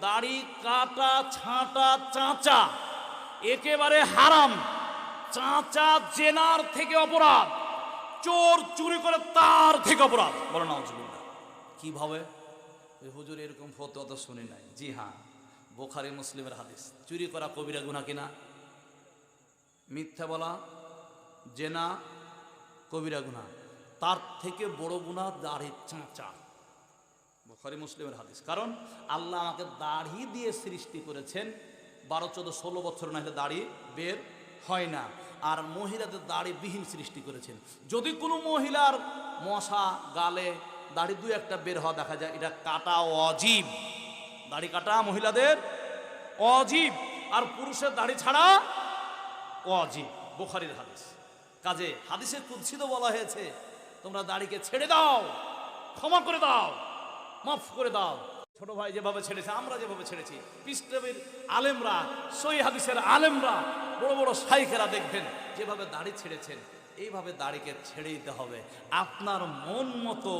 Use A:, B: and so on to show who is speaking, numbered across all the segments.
A: দাড়ি, কাটা, ছাঁটা, চাঁচা, একেবারে হারাম। চাঁচা জেনার থেকে অপরাধ, চোর চুরি করে তার থেকে অপরাধ। বলে না কীভাবে হুজুর এরকম ফতো অত শুনি নাই। জি হ্যাঁ বোখারি মুসলিমের হাদিস। চুরি করা কবিরা গুনা কিনা? মিথ্যা বলা, জেনা, কবিরা গুনা তার থেকে বড় গুণা দাড়ি চাঁচা। বোখারি মুসলিমের হাদিস। কারণ আল্লাহ আমাকে দাড়ি দিয়ে সৃষ্টি করেছেন, বারো, চোদ্দ, ষোলো বছর না হলে দাড়ি বের হয় না। আর মহিলাদের দাড়ি বিহীন সৃষ্টি করেছেন। যদি কোনো মহিলার মশা, গালে দাড়ি দু একটা বের হওয়া দেখা যায়, এটা কাটা অজীব। দাড়ি কাটা মহিলাদের অজীব। আর পুরুষের দাড়ি ছাড়া অজীব। বোখারির হাদিস। কাজে হাদিসের কুৎসিত বলা হয়েছে, তোমরা দাড়িকে ছেড়ে দাও, ক্ষমা করে দাও। মাফ করে দাও। ছোট ভাই যেভাবে ছেড়েছে, আমরা যেভাবে ছেড়েছি। পৃষ্ঠবীর আলেমরা, সই হাদিসের আলেমরা, বড় বড় সাইকেরা দেখবেন, যেভাবে দাড়ি ছেড়েছেন, এইভাবে দাড়িকে ছেড়ে দিতে হবে। আপনার মন মতো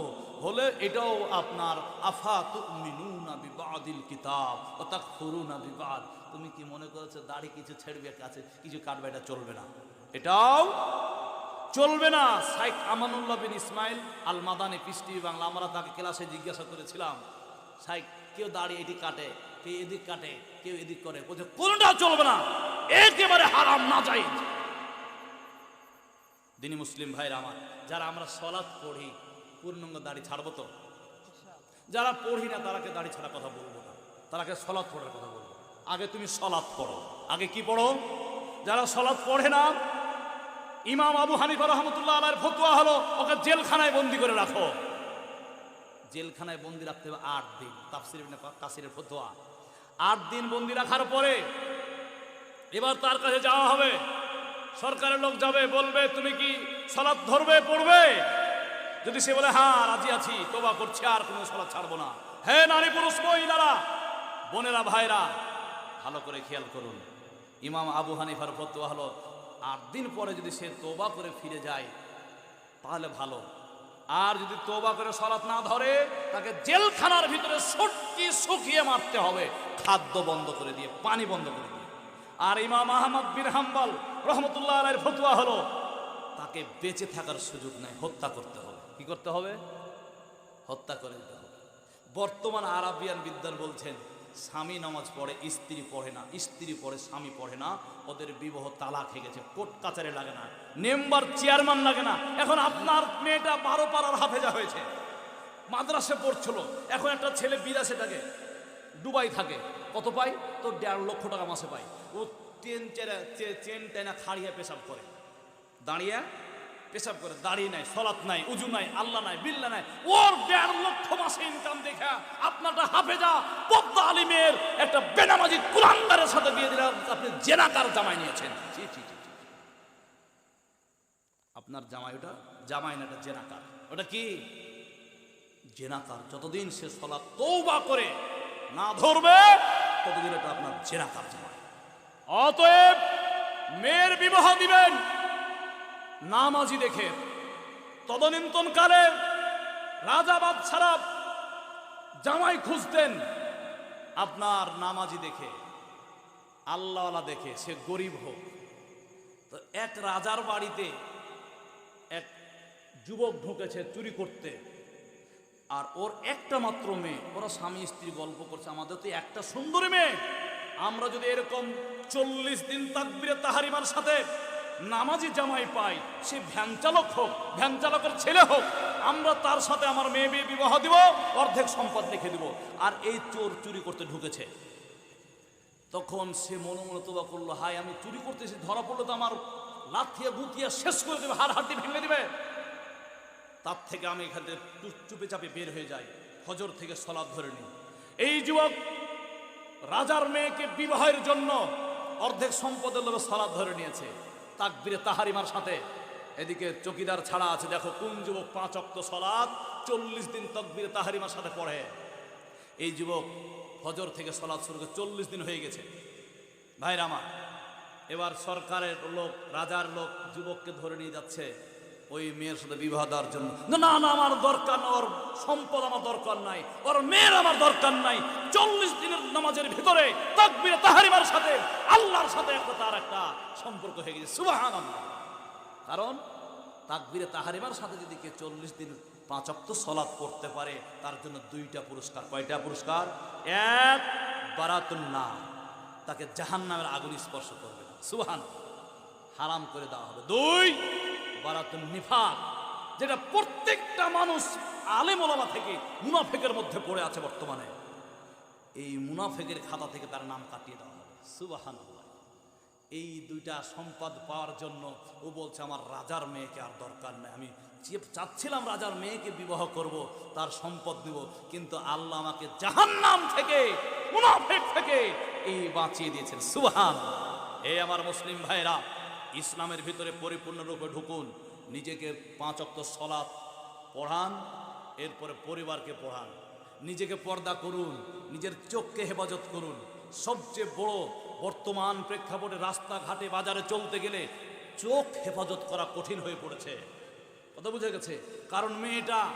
A: হলে এটাও আপনার আফা তুমিনুনা বিবাদিল কিতাব, ও তাকফুরুনা বিবাদ। তুমি কি মনে করেছ দাড়ি কিছু ছেড়বে, কাছে কিছু কাটবে, এটা চলবে না? এটাও চলবে না। সাইক আমানুল্লাহ বিন ইসমাইল আল মাদানি পৃষ্টি বাংলা। আমরা তাকে ক্লাসে জিজ্ঞাসা করেছিলাম সাইক কেউ দাঁড়িয়ে এদিক কাটে, কেউ এদিক কাটে, কেউ এদিক করে? বলছে কোনটা চলবে না। একেবারে হারাম না যাই দিনী মুসলিম ভাইরা আমার, যারা আমরা সলাৎ পড়ি, পূর্ণাঙ্গ দাড়ি ছাড়বো তো? যারা পড়ি না, তারাকে দাড়ি ছাড়া কথা বলব না। তারাকে সলাৎ পড়ার কথা বলব। আগে তুমি সলাৎ পড়ো। আগে কি পড়ো? যারা সলাৎ পড়ে না ইমাম আবু হানিফা রহমতুল্লাহ আলার ফতোয়া হলো, ওকে জেলখানায় বন্দি করে রাখো। জেলখানায় বন্দি রাখতে হবে আট দিন, তাফসির কাসিরের ফতোয়া। আট দিন বন্দি রাখার পরে এবার তার কাছে যাওয়া হবে। সরকারের লোক যাবে, বলবে, তুমি কি সলাৎ ধরবে, পড়বে? যদি সে বলে হ্যাঁ রাজি আছি তোবা করছি, আর কোনো সলাৎ ছাড়বো না। হ্যাঁ নারী পুরুষ মহিলারা বোনেরা, ভাইরা, ভালো করে খেয়াল করুন। ইমাম আবু হানিফার ফতোয়া হলো আট দিন পরে যদি সে তোবা করে ফিরে যায়, তাহলে ভালো। আর যদি তোবা করে সলাৎ না ধরে, তাকে জেলখানার ভিতরে সটকি শুকিয়ে মারতে হবে, খাদ্য বন্ধ করে দিয়ে, পানি বন্ধ করে দিয়ে। আর ইমাম আহমদ বিন হাম্বাল রহমতুল্লাহ আলের ফতুয়া হলো, তাকে বেঁচে থাকার সুযোগ নাই, হত্যা করতে হবে। কি করতে হবে? হত্যা করে দিতে হবে। বর্তমান আরাবিয়ান বিদ্যান বলছেন স্বামী নামাজ পড়ে, স্ত্রী পড়ে না, স্ত্রী পড়ে, স্বামী পড়ে না, ওদের বিবাহ তালাক হয়ে গেছে, কোর্ট কাচারে লাগে না, মেম্বার, চেয়ারম্যান লাগে না, এখন আপনার মেয়েটা বারো পাড়ার হাফেজা হয়েছে, মাদ্রাসে পড়ছিল, এখন একটা ছেলে বিদেশে থাকে ডুবাই থাকে, কত পাই তো দেড় লক্ষ টাকা মাসে পাই ও চেন চেন টেনা খাড়িয়ে পেশাব করে, দাঁড়িয়ে পেশাব করে দাঁড়িয়ে নাই, সলাৎ নাই, উজু নাই আল্লাহ নাই, বিল্লা নাই। ওর দেড় লক্ষ মাসে ইনকাম দেখা। আপনারটা হাফেজা পদ্মা আলিমের একটা বেনামাজি কুলাঙ্গারের সাথে বিয়ে দিলে আপনি জেনাকার জামাই নিয়েছেন। আপনার জামাই ওটা, জামাই না, এটা জেনাকার। ওটা কি? জেনাকার। যতদিন সে সলাৎ তৌবা করে না ধরবে, ততদিন এটা আপনার জেনাকার জামাই। অতএব মেয়ের বিবাহ দিবেন। নামাজি দেখে তদনীন্তন কালে রাজা বাদশারা জামাই খুঁজতেন আপনার নামাজি দেখে, আল্লাহওয়ালা দেখে, সে গরিব হোক। তো এক রাজার বাড়িতে এক যুবক ঢুকেছে চুরি করতে। আর ওর একটা মাত্র মেয়ে, ওরা স্বামী স্ত্রী গল্প করছে, আমাদের তো একটা সুন্দরী মেয়ে। আমরা যদি এরকম চল্লিশ দিন তাকবিরে তাহারিমার সাথে নামাজি জামাই পাই, সে ভ্যান চালক হোক, ভ্যান চালকের ছেলে হোক, আমরা তার সাথে আমার মেয়ে বিয়ে বিবাহ দিব, অর্ধেক সম্পদ লিখে দিব, আর এই চোর চুরি করতে ঢুকেছে। তখন সে মনে মনে তোবা করল হাই আমি চুরি করতেছি ধরা পড়ল তো আমার লাথিয়া গুতিয়া শেষ করে দেবে হাড় হাড্ডি ভেঙে দেবে। তার থেকে আমি এখান থেকে চুপ- চুপে চাপে বের হয়ে যাই হজর থেকে সলাদ ধরে নিই। এই যুবক রাজার মেয়েকে বিবাহের জন্য অর্ধেক সম্পদের লোভে সালাদ ধরে নিয়েছে। তাকবিরে তাহারিমার সাথে। এদিকে চকিদার ছাড়া আছে, দেখো কোন যুবক পাঁচ অক্ত সলাদ চল্লিশ দিন তকবিরে তাহারিমার সাথে পড়ে। এই যুবক হজর থেকে সলাদ শুরু করে চল্লিশ দিন হয়ে গেছে। ভাইরামা এবার সরকারের লোক, রাজার লোক যুবককে ধরে নিয়ে যাচ্ছে। ওই মেয়ের সাথে বিবাহ দেওয়ার জন্য। না, না আমার দরকার না ওর সম্পদ আমার দরকার নাই ওর মেয়ের আমার দরকার নাই। চল্লিশ দিনের নামাজের ভিতরে তাকবিরে তাহারিমার সাথে আল্লাহর সাথে একটা তার একটা সম্পর্ক হয়ে গেছে। সুবাহান কারণ তাকবিরে তাহারিমার সাথে যদি কেউ চল্লিশ দিন পাঁচাত্ত সলাপ করতে পারে তার জন্য দুইটা পুরস্কার। কয়টা পুরস্কার? এক বারাতুন না তাকে জাহান নামের আগুন স্পর্শ করবে। সুহান হারাম করে দেওয়া হবে। দুই বারাতুন নিফাক, যেটা প্রত্যেকটা মানুষ আলেম ওলামা থেকে মুনাফেকের মধ্যে পড়ে আছে বর্তমানে। এই মুনাফেকের খাতা থেকে তার নাম কাটিয়ে দেওয়া হবে। সুবাহান এই দুইটা সম্পদ পাওয়ার জন্য ও বলছে, আমার রাজার মেয়েকে আর দরকার নেই। আমি চাচ্ছিলাম রাজার মেয়েকে বিবাহ করব, তার সম্পদ নিব কিন্তু আল্লাহ আমাকে জাহান্নাম থেকে, মুনাফেক থেকে এই বাঁচিয়ে দিয়েছেন। সুবহান হে আমার মুসলিম ভাইরা ইসলামের ভিতরে পরিপূর্ণরূপে ঢুকুন, নিজেকে পাঁচ অক্ত সলাপ পড়ান, এরপরে পরিবারকে পড়ান। নিজেকে পর্দা করুন, নিজের চোখকে হেফাজত করুন। সবচেয়ে বড় বর্তমান প্রেক্ষাপটে রাস্তাঘাটে বাজারে চলতে গেলে চোখ হেফাজত করা কঠিন হয়ে পড়েছে। কথা বুঝে গেছে? কারণ মেয়েটা